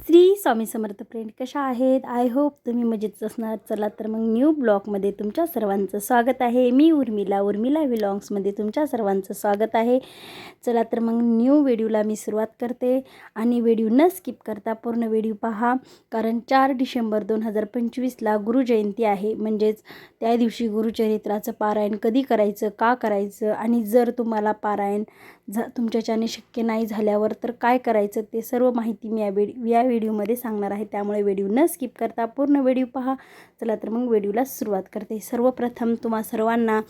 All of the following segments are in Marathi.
श्री स्वामी समर्थ फ्रेंड कशा आहेत? आय होप तुम्ही मजेत असणार. चला तर मग न्यू ब्लॉगमध्ये तुमच्या सर्वांचं स्वागत आहे. मी उर्मिला उर्मिला विलॉंग्समध्ये तुमच्या सर्वांचं स्वागत आहे. चला तर मग न्यू व्हिडिओला मी सुरुवात करते. आणि व्हिडिओ न स्किप करता पूर्ण व्हिडिओ पहा. कारण चार डिसेंबर दोन हजार पंचवीसला गुरुजयंती आहे. म्हणजेच त्या दिवशी गुरुचरित्राचं पारायण कधी करायचं का करायचं? आणि जर तुम्हाला पारायण झ तुमच्याच्याने शक्य नाही झाल्यावर तर काय करायचं? ते सर्व माहिती मी या व्हिडिओ या व्हिडिओमध्ये सांगणार आहे. त्यामुळे व्हिडिओ न स्किप करता पूर्ण व्हिडिओ पहा. चला तर मग व्हिडिओला सुरुवात करते. सर्वप्रथम तुम्हा सर्वांना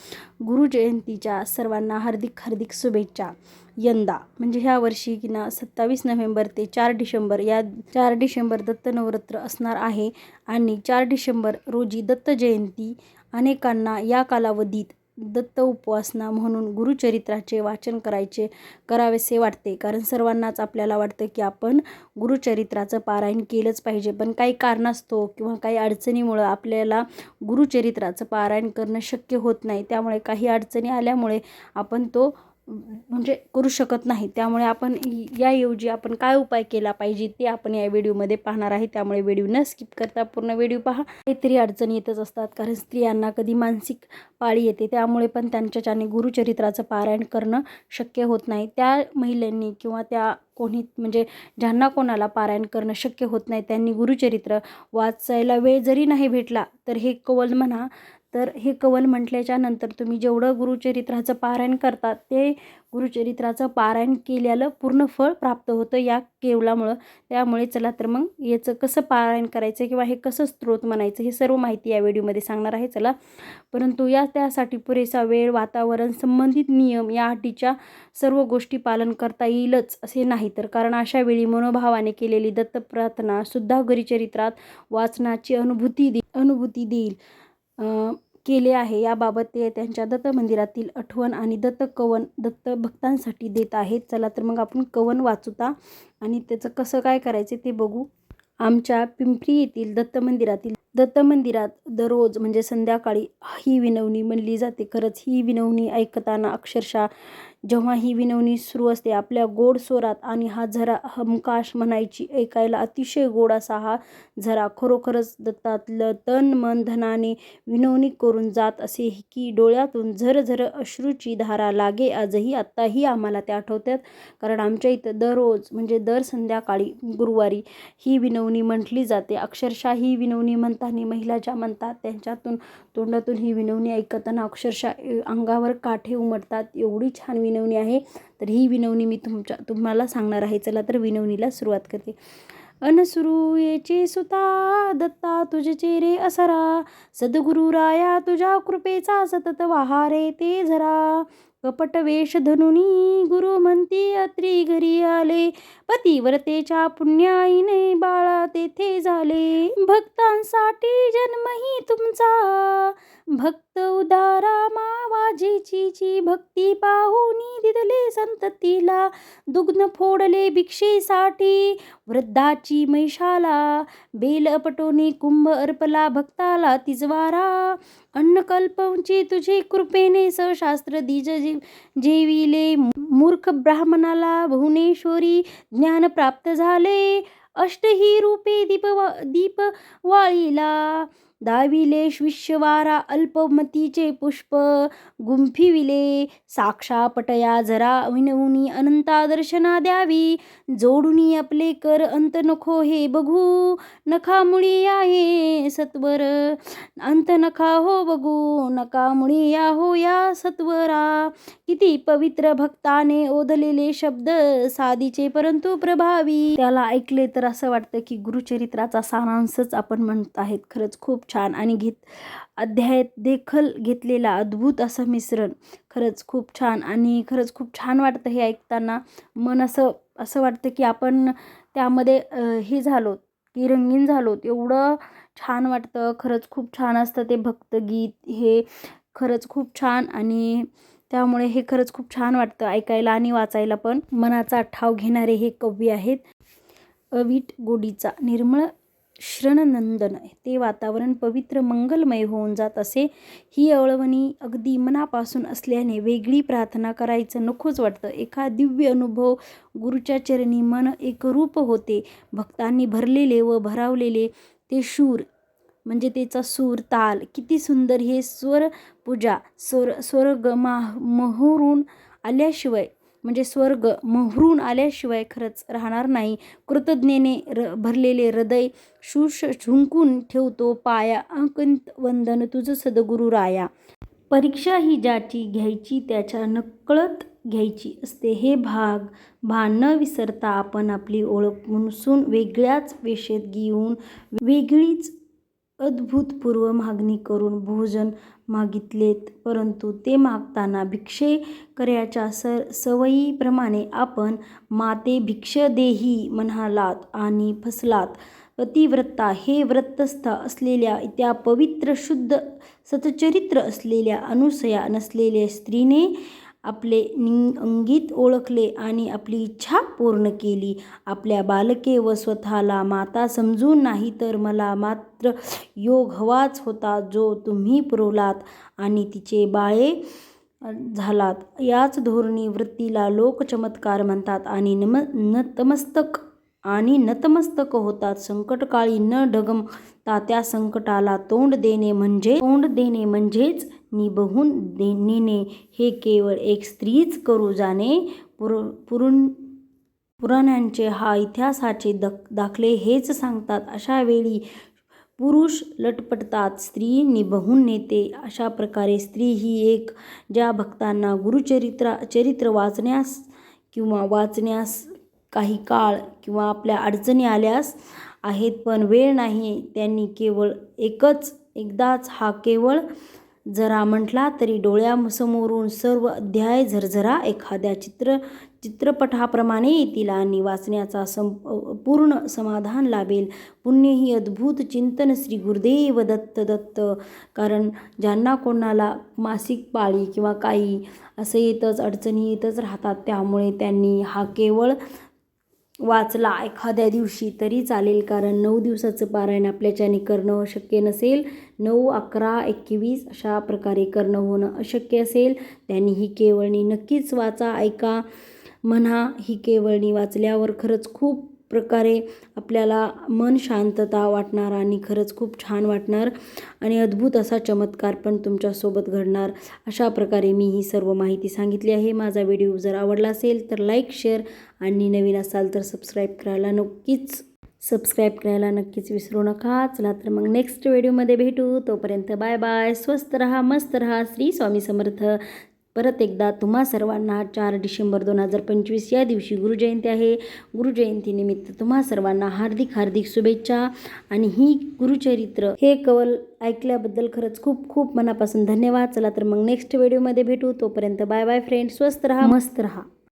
गुरुजयंतीच्या सर्वांना हार्दिक हार्दिक शुभेच्छा. यंदा म्हणजे ह्या वर्षी की ना सत्तावीस नोव्हेंबर ते चार डिसेंबर या चार डिसेंबर दत्त नवरात्र असणार आहे. आणि चार डिसेंबर रोजी दत्त जयंती अनेकांना या कालावधीत दत्त उपासना म्हणून गुरुचरित्राचे वाचन करायचे करावेसे वाटते. कारण सर्वांनाच आपल्याला वाटतं की आपण गुरुचरित्राचं पारायण केलंच पाहिजे. पण काही कारणास्तव किंवा काही अडचणीमुळं आपल्याला गुरुचरित्राचं पारायण करणं शक्य होत नाही. त्यामुळे काही अडचणी आल्यामुळे आपण तो म्हणजे करू शकत नाही. त्यामुळे आपण याऐवजी आपण काय उपाय केला पाहिजे ते आपण या व्हिडिओमध्ये पाहणार आहे. त्यामुळे व्हिडिओ न स्किप करता पूर्ण व्हिडिओ पहा. काहीतरी अडचणी येतच असतात कारण स्त्रियांना कधी मानसिक पाळी येते. त्यामुळे पण त्यांच्याच्याने गुरुचरित्राचं पारायण करणं शक्य होत नाही. त्या महिलांनी किंवा त्या कोणी म्हणजे ज्यांना कोणाला पारायण करणं शक्य होत नाही त्यांनी गुरुचरित्र वाचायला वेळ जरी नाही भेटला तर हे कवल म्हणा तर हे कवल म्हटल्याच्या नंतर तुम्ही जेवढं गुरुचरित्राचं पारायण करतात ते गुरुचरित्राचं पारायण केल्यालं पूर्ण फळ प्राप्त होतं या केवलामुळं. त्यामुळे चला तर मग याचं कसं पारायण करायचं किंवा हे कसं स्त्रोत म्हणायचं हे सर्व माहिती या व्हिडिओमध्ये सांगणार आहे चला. परंतु या त्यासाठी पुरेसा वेळ वातावरण संबंधित नियम या अटीच्या सर्व गोष्टी पालन करता येईलच असे नाही तर. कारण अशा वेळी मनोभावाने केलेली दत्तप्रार्थना सुद्धा गुरुचरित्रात वाचनाची अनुभूती दे अनुभूती देईल. केले आहे. याबाबत ते त्यांच्या दत्त मंदिरातील आठवण आणि दत्त कवन दत्त भक्तांसाठी देत आहेत. चला तर मग आपण कवन वाचूता आणि त्याचं कसं काय करायचं ते बघू. आमच्या पिंपरी येथील दत्त मंदिरातील दत्त मंदिरात दररोज म्हणजे संध्याकाळी ही विनवणी म्हणली जाते. खरंच ही विनवणी ऐकताना अक्षरशः जेव्हा ही विनवणी सुरू असते आपल्या गोड स्वरात आणि हा झरा हमकाश म्हणायची ऐकायला अतिशय गोड असा हा झरा खरोखरच दत्तातलं तन मन धनाने विनवणी करून जात असे की डोळ्यातून झरझर अश्रूची धारा लागे. आजही आत्ताही आम्हाला त्या आठवतात कारण आमच्या इथं दररोज म्हणजे दर संध्याकाळी गुरुवारी ही विनवणी म्हटली जाते. अक्षरशः ही विनवणी म्हणताना महिला ज्या म्हणतात त्यांच्यातून तोंडातून ही विनवणी ऐकताना अक्षरशः अंगावर काठे उमटतात. एवढी छान विनवणी आहे. तर ही विनवणी मी तुमच्या तुम्हाला सांगणार आहे. चला तर विनवणीला सुरुवात करते. अनसुरूयेचे सुता दत्ता तुझे चेरे असरा. सद्गुरु राया तुझ्या कृपेचा सतत वाहारे ते झरा. कपट वेषधनुनी गुरु म्हणती अत्री घरी आले. पतिव्रतेच्या पुण्याईने बाळा तेथे झाले. भक्तांसाठी जन्मही तुमचा. भक्त उदारा मावाजीची भक्ती पाहुनी दिदले संततीला. दुग्न फोडले भिक्षेसाठी वृद्धाची मैशाला बेलपटोनी कुंभ अर्पला भक्ताला तिजवारा. अन्न कल्पवची तुझे कृपेने सशास्त्र दिज जेविले मूर्ख ब्राह्मणाला भुवनेश्वरी ज्ञान प्राप्त झाले. अष्टही रूपे दीप दीप वाळीला दाविले विश्ववारा अल्पमतीचे पुष्प गुंफिविले साक्षापटया जरा विनवुनी अनंता दर्शना द्यावी. जोडुनी आपले कर अंत नको हे बघू. नखामुळी आहे सत्वर अंत नखा हो बघू. नकामुळी या हो या सत्वरा. किती पवित्र भक्ताने ओधलेले शब्द साधीचे परंतु प्रभावी. त्याला ऐकले तर असं वाटतं की गुरुचरित्राचा सारांशच आपण म्हणत आहेत. खरंच खूप छान आणि घेत अध्यायात देखील घेतलेला अद्भुत असं मिश्रण. खरंच खूप छान आणि खरंच खूप छान वाटतं हे ऐकताना. मन असं असं वाटतं की आपण त्यामध्ये हे झालो की रंगीन झालो एवढं छान वाटतं. खरंच खूप छान असतं ते भक्तगीत. हे खरंच खूप छान आणि त्यामुळे हे खरंच खूप छान वाटतं ऐकायला आणि वाचायला पण. मनाचा ठाव घेणारे हे कवी आहेत. अवीट गोडीचा निर्मळ श्रणनंदन ते वातावरण पवित्र मंगलमय होऊन जात असे. ही अळवणी अगदी मनापासून असल्याने वेगळी प्रार्थना करायचं नकोच वाटतं. एका दिव्य अनुभव गुरुच्या चरणी मन एकरूप होते. भक्तांनी भरलेले व भरावलेले ते शूर म्हणजे त्याचा सूर ताल. किती सुंदर हे स्वर पूजा. स्वर स्वर्ग माह मोहरून आल्याशिवाय म्हणजे स्वर्ग मोहरून आल्याशिवाय खरंच राहणार नाही. कृतज्ञेने र भरलेले हृदय शुष झुंकून ठेवतो पाया. अंकित वंदन तुझं सद्गुरू राया. परीक्षा ही ज्याची घ्यायची त्याच्या नकळत घ्यायची असते. हे भाग भान न विसरता आपण आपली ओळख म्हणून वेगळ्याच वेशेत घेऊन वेगळीच अद्भुतपूर्व मागणी करून भोजन मागितलेत परंतु ते मागताना भिक्षे करायच्या स सवयीप्रमाणे आपण माते भिक्ष देही म्हणालात आणि फसलात. पतिव्रता हे व्रतस्थ असलेल्या त्या पवित्र शुद्ध सतचरित्र असलेल्या अनुसया नसलेल्या स्त्रीने आपले निंग अंगित ओळखले आणि आपली इच्छा पूर्ण केली. आपल्या बालके व स्वतःला माता समजून नाही तर मला मात्र योग हवाच होता जो तुम्ही पुरवलात आणि तिचे बाळे झालात. याच धोरणी वृत्तीला लोक चमत्कार म्हणतात आणि नम नतमस्तक आणि नतमस्तक होतात. संकटकाळी न ढगमता त्या संकटाला तोंड देणे म्हणजे तोंड देणे म्हणजेच निभवून दे नेणे हे केवळ एक स्त्रीच करू जाणे पुर पुरुण पुराणांचे हा इतिहासाचे दख दाखले हेच सांगतात. अशा वेळी पुरुष लटपटतात स्त्री निभवून नेते. अशा प्रकारे स्त्री ही एक ज्या भक्तांना गुरुचरित्रा चरित्र वाचण्यास किंवा वाचण्यास काही काळ किंवा आपल्या अडचणी आल्यास आहेत पण वेळ नाही. त्यांनी केवळ एकच एकदाच हा केवळ जरा म्हटला तरी डोळ्यासमोरून सर्व अध्याय झरझरा एखाद्या चित्र चित्रपटाप्रमाणे येतील आणि वाचण्याचा सं पूर्ण समाधान लाभेल. पुण्य ही अद्भुत चिंतन श्री गुरुदेव दत्त दत्त. कारण ज्यांना कोणाला मासिक पाळी किंवा काही असं येतच अडचणी येतच राहतात त्यामुळे त्यांनी हा केवळ वाचला एखाद्या दिवशी तरी चालेल कारण नऊ दिवसाचं पारायण आपल्याच्याने करणं शक्य नसेल. नऊ अकरा एकवीस अशा प्रकारे करणं होणं अशक्य असेल. त्यांनी ही केवळणी नक्कीच वाचा ऐका म्हणा. ही केवळणी वाचल्यावर खरंच खूप प्रकारे आपल्याला मन शांतता वाटणार आणि खरंच खूप छान वाटणार आणि अद्भुत असा चमत्कार पण तुमच्यासोबत घडणार अशा प्रकारे मी ही सर्व माहिती सांगितली आहे. माझा व्हिडिओ जर आवडला असेल तर लाईक शेअर आणि नवीन असाल तर सबस्क्राईब करायला नक्कीच सबस्क्राईब करायला नक्कीच विसरू नका. चला तर मग नेक्स्ट व्हिडिओमध्ये भेटू. तोपर्यंत बाय बाय. स्वस्त रहा मस्त रहा. श्री स्वामी समर्थ. परत एकदा तुम्हा सर्वांना चार डिसेंबर दोन हजार पंचवीस या दिवशी गुरुजयंती आहे. गुरुजयंतीनिमित्त तुम्हा सर्वांना हार्दिक हार्दिक शुभेच्छा. आणि ही गुरुचरित्र हे कवल ऐकल्याबद्दल खरंच खूप खूप मनापासून धन्यवाद. चला तर मग नेक्स्ट व्हिडिओमध्ये भेटू. तोपर्यंत बाय बाय फ्रेंड स्वस्त रहा. मस्त रहा.